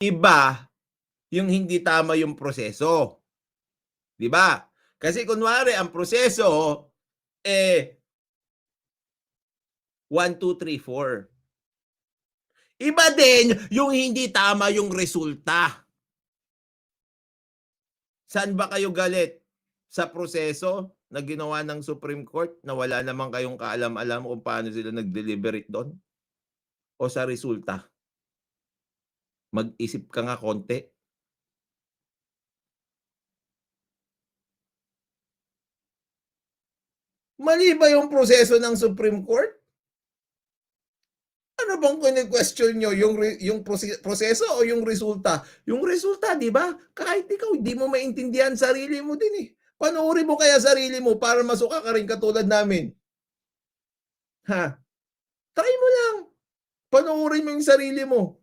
Iba yung hindi tama yung proseso. 'Di ba? Kasi kunwari ang proseso eh 1, 2, 3, 4. Iba din yung hindi tama yung resulta. Saan ba kayo galit? Sa proseso na ginawa ng Supreme Court na wala naman kayong kaalam-alam kung paano sila nag-deliberate doon? O sa resulta? Mag-isip ka nga konti. Mali ba yung proseso ng Supreme Court? Ano bang kine-question nyo? Yung, yung proseso o yung resulta? Yung resulta, di ba? Kahit ikaw, hindi mo maintindihan sarili mo din eh. Panoorin mo kaya sarili mo para masuka ka rin katulad namin. Ha? Try mo lang. Panoorin mo yung sarili mo.